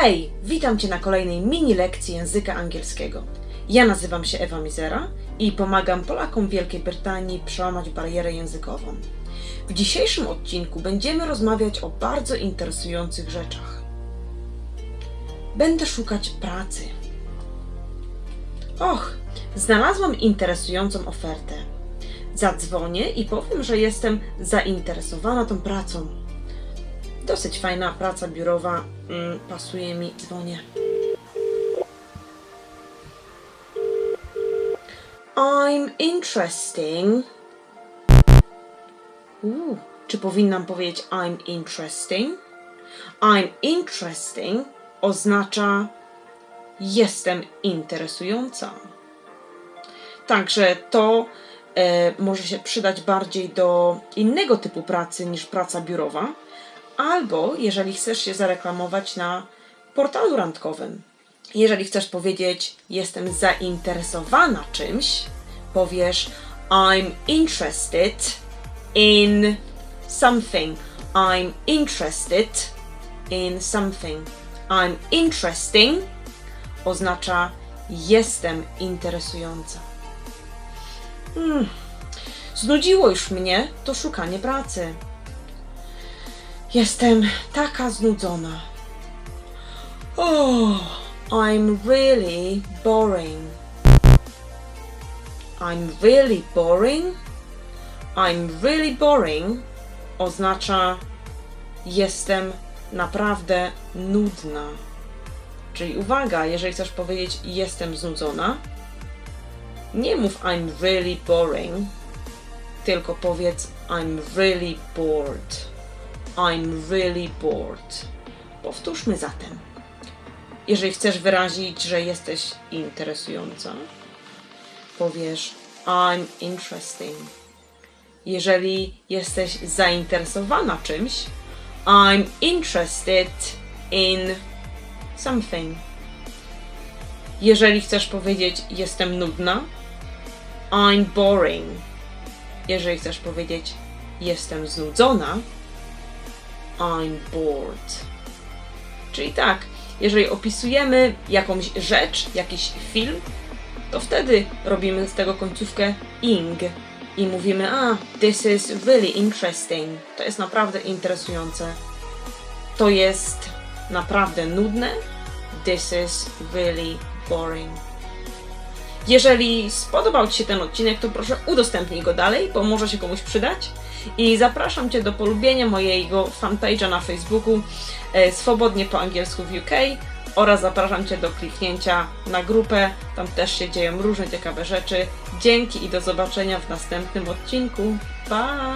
Hej, witam Cię na kolejnej mini lekcji języka angielskiego. Ja nazywam się Ewa Mizera i pomagam Polakom Wielkiej Brytanii przełamać barierę językową. W dzisiejszym odcinku będziemy rozmawiać o bardzo interesujących rzeczach. Będę szukać pracy. Och, znalazłam interesującą ofertę. Zadzwonię i powiem, że jestem zainteresowana tą pracą. Dosyć fajna praca biurowa, mm, pasuje mi, dzwonię. I'm interesting. Uuu, czy powinnam powiedzieć I'm interesting? I'm interesting oznacza jestem interesująca. Także to e, może się przydać bardziej do innego typu pracy niż praca biurowa, albo jeżeli chcesz się zareklamować na portalu randkowym. Jeżeli chcesz powiedzieć jestem zainteresowana czymś, powiesz I'm interested in something. I'm interested in something. I'm interesting oznacza jestem interesująca. Hmm. Znudziło już mnie to szukanie pracy. Jestem taka znudzona. Oh, I'm really boring. I'm really boring. I'm really boring oznacza jestem naprawdę nudna. Czyli uwaga, jeżeli chcesz powiedzieć jestem znudzona, nie mów I'm really boring, tylko powiedz I'm really bored. I'm really bored. Powtórzmy zatem. Jeżeli chcesz wyrazić, że jesteś interesująca, powiesz I'm interesting. Jeżeli jesteś zainteresowana czymś, I'm interested in something. Jeżeli chcesz powiedzieć jestem nudna, I'm boring. Jeżeli chcesz powiedzieć jestem znudzona, I'm bored. Czyli tak, jeżeli opisujemy jakąś rzecz, jakiś film, to wtedy robimy z tego końcówkę ing i mówimy, a, this is really interesting. To jest naprawdę interesujące. To jest naprawdę nudne. This is really boring. Jeżeli spodobał Ci się ten odcinek, to proszę udostępnij go dalej, bo może się komuś przydać. I zapraszam Cię do polubienia mojego fanpage'a na Facebooku e, Swobodnie po angielsku w UK oraz zapraszam Cię do kliknięcia na grupę. Tam też się dzieją różne ciekawe rzeczy. Dzięki i do zobaczenia w następnym odcinku. Pa!